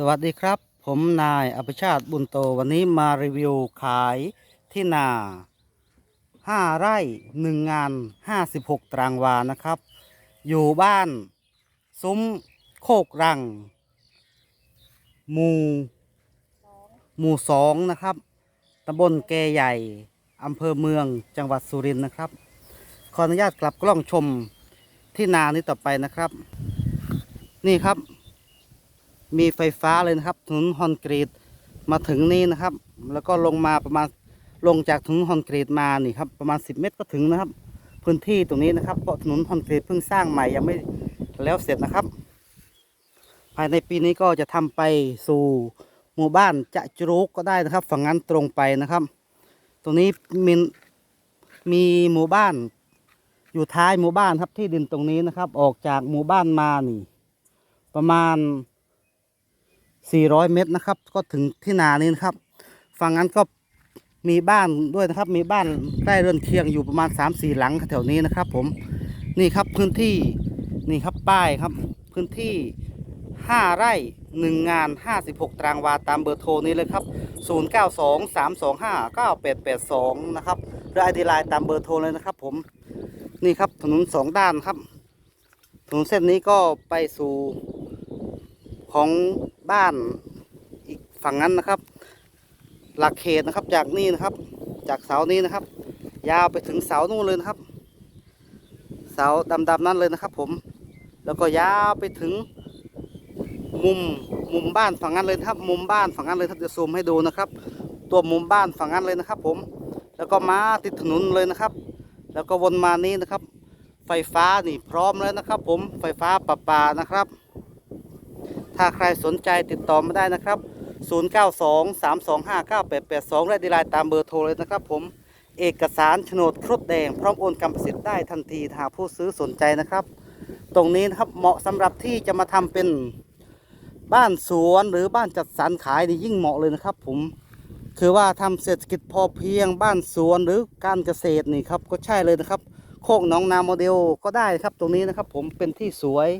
สวัสดีครับ ผมนายอภิชาติบุญโตวันนี้มารีวิวขายที่นา 5 ไร่หนึ่งงาน 56 ตารางวานะครับ อยู่บ้าน ซุ้มโคกรัง หมู่ หมู่สองนะครับตำบลแกใหญ่อำเภอเมืองจังหวัดสุรินทร์นะครับ ขออนุญาตกลับกล้องชมที่นานี้ต่อไปนะครับ นี่ครับ มีไฟฟ้าเลยนะครับถนนคอนกรีตมาถึงนี่นะครับ แล้วก็ลงมาประมาณลงจากถนนคอนกรีตมานี่ครับประมาณ 10 เมตรก็ถึงนะครับ พื้นที่ตรงนี้นะครับเพราะถนนคอนกรีตเพิ่งสร้างใหม่ยังไม่แล้วเสร็จนะครับ ภายในปีนี้ก็จะทำไปสู่หมู่บ้านจะจรุกก็ได้นะครับ ฝั่งนั้นตรงไปนะครับ ตรงนี้มีมีหมู่บ้านอยู่ท้ายหมู่บ้านครับที่ดินตรงนี้นะครับ ออกจากหมู่บ้านมานี่ ประมาณ 400 เมตรนะครับ ก็ถึงที่นานี้นะครับ ฝั่งนั้นก็มีบ้านด้วยนะครับ มีบ้านใกล้เรือนเคียงอยู่ประมาณ 3-4 หลังแถวนี้นะครับ ผม นี่ครับพื้นที่ นี่ครับป้ายครับ พื้นที่ 5 ไร่ 1 งาน 56 ตารางวาตามเบอร์โทรนี้เลยครับ 0923259882 นะครับหรือไอดีไลน์ตามเบอร์โทรเลยนะครับ ผม นี่ครับถนนสองด้านครับ ถนนเส้นนี้ก็ไปสู่ของ บ้านอีกฝั่งนั้นนะครับ หลักเขตนะครับจากนี่นะครับ จากเสานี้นะครับ ยาวไปถึงเสานู่นเลยนะครับ เสาดำๆนั้นเลยนะครับ ผม แล้วก็ยาวไปถึงมุมมุมบ้านฝั่งนั้นเลยครับ มุมบ้านฝั่งนั้นเลยถ้าจะซูมให้ดูนะครับ ตัวมุมบ้านฝั่งนั้นเลยนะครับ ผม แล้วก็มาติดถนนเลยนะครับ แล้วก็วนมานี้นะครับ ไฟฟ้านี่พร้อมแล้วนะครับ ผมไฟฟ้าประปานะครับ ถ้าใครสนใจติดต่อมาได้นะครับ 0923259882 และดีไลน์ตามเบอร์โทรเลยนะครับ ผมเอกสารโฉนดครบแดง พร้อมโอนกรรมสิทธิ์ได้ทันทีหากผู้ซื้อสนใจนะครับ ตรงนี้นะครับเหมาะสำหรับที่จะมาทำเป็นบ้านสวนหรือบ้านจัดสรรขายนี่ยิ่งเหมาะเลยนะครับ ผมคือว่าทำเศรษฐกิจพอเพียงบ้านสวนหรือการเกษตรนี่ครับก็ใช่เลยนะครับ โคกหนองนาโมเดลก็ได้ครับตรงนี้นะครับ ผมเป็นที่สวย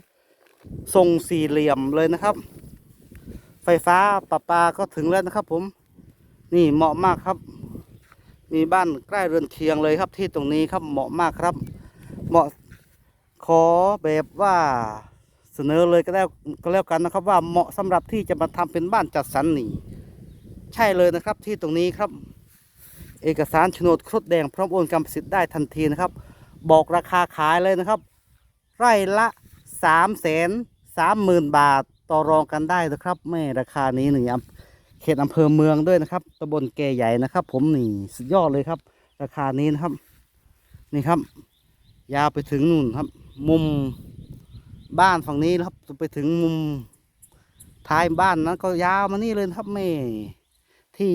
ทรงสี่เหลี่ยมเลยนะครับ ไฟฟ้าประปาก็ถึงแล้วนะครับ ผม นี่เหมาะมากครับ มีบ้านใกล้เรือนเคียงเลยครับที่ตรงนี้ครับเหมาะมากครับ เหมาะขอแบบว่าเสนอเลยก็ได้ก็แล้วกันนะครับ ว่าเหมาะสำหรับที่จะมาทำเป็นบ้านจัดสรรนี่ใช่เลยนะครับที่ตรงนี้ครับ เอกสารโฉนดครดแดงพร้อมโอนกรรมสิทธิ์ได้ทันทีนะครับ บอกราคาขายเลยนะครับ ไร่ละ สามแสนสามหมื่นบาทต่อรองกันได้นะครับแม่ราคานี้หนึ่งเขตอำเภอเมืองด้วยนะครับตำบลแกใหญ่นะครับ ผมนี่สุดยอดเลยครับ ราคานี้นะครับ นี่ครับ ยาวไปถึงนู่นครับ มุมบ้านฝั่งนี้นะครับไปถึงมุมท้ายบ้านนั้นก็ยาวมานี่เลยครับแม่ที่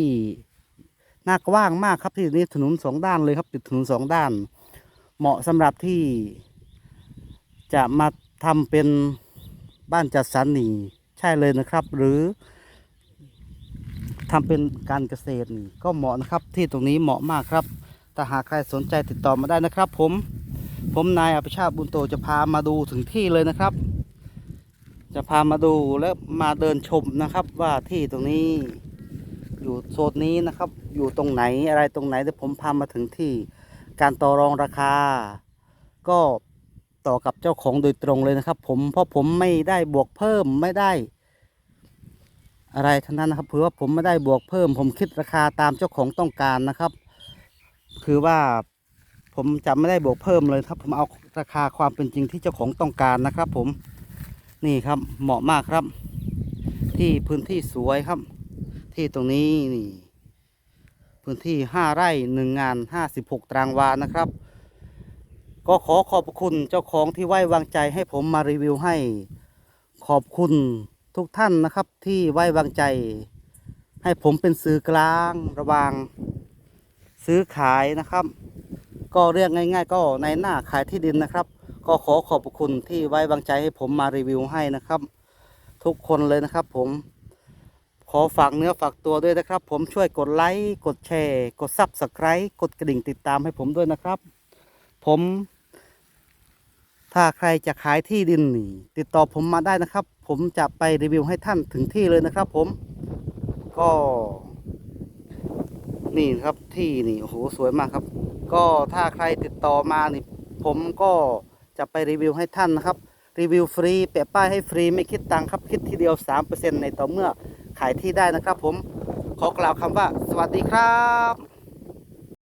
น่ากว้างมากครับที่นี้ถนนสองด้านเลยครับติดถนนสองด้าน เหมาะสำหรับที่จะมา ทำเป็นบ้านจัดสรรนี่ใช่เลยนะครับ หรือทำเป็นการเกษตรนี่ก็เหมาะนะครับที่ตรงนี้เหมาะมากครับถ้าหากใครสนใจติดต่อมาได้นะครับ ผม ผมนายอภิชาติบุญโตจะพามาดูถึงที่เลยนะครับ จะพามาดูและมาเดินชมนะครับ ว่าที่ตรงนี้อยู่โซนนี้นะครับ อยู่ตรงไหนอะไรตรงไหนเดี๋ยวผมพามาถึงที่การต่อรองราคา ก็ ต่อกับเจ้าของโดยตรงเลยนะครับ ผมเพราะผมไม่ได้บวกเพิ่มไม่ได้ อะไรทั้งนั้นนะครับเผื่อว่าผมไม่ได้บวกเพิ่ม ผมคิดราคาตามเจ้าของต้องการนะครับ คือว่าผมจะไม่ได้บวกเพิ่มเลยครับ ผมเอาราคาความเป็นจริงที่เจ้าของต้องการนะครับ ผมนี่ครับเหมาะมากครับ ที่พื้นที่สวยครับ ที่ตรงนี้นี่พื้นที่ห้าไร่หนึ่งงานห้าสิบหกตารางวานะครับ ก็ขอขอบคุณเจ้าของที่ไว้วางใจให้ผมมารีวิวให้ ขอบคุณทุกท่านนะครับที่ไว้วางใจ ให้ผมเป็นสื่อกลางระหว่างซื้อขายนะครับ ก็เรียกง่าย ๆ ก็ในหน้าขายที่ดินนะครับ ก็ขอขอบคุณที่ไว้วางใจให้ผมมารีวิวให้นะครับ ทุกคนเลยนะครับ ผม ขอฝากเนื้อฝากตัวด้วยนะครับ ผมช่วยกดไลค์กดแชร์ กดซับสไครต์กดกระดิ่งติดตามให้ผมด้วยนะครับ ผม ถ้าใครจะขายที่ดินนี่ติดต่อผมมาได้นะครับ ผมจะไปรีวิวให้ท่านถึงที่เลยนะครับ ผมก็ นี่ครับที่นี่โอ้โหสวยมากครับ ก็ถ้าใครติดต่อมานี่ผมก็จะไปรีวิวให้ท่านนะครับ รีวิวฟรีแปะป้ายให้ฟรีไม่คิดตังค์ครับ คิดทีเดียว 3%ในต่อเมื่อขายที่ได้นะครับ ผมขอกล่าวคำว่า สวัสดีครับ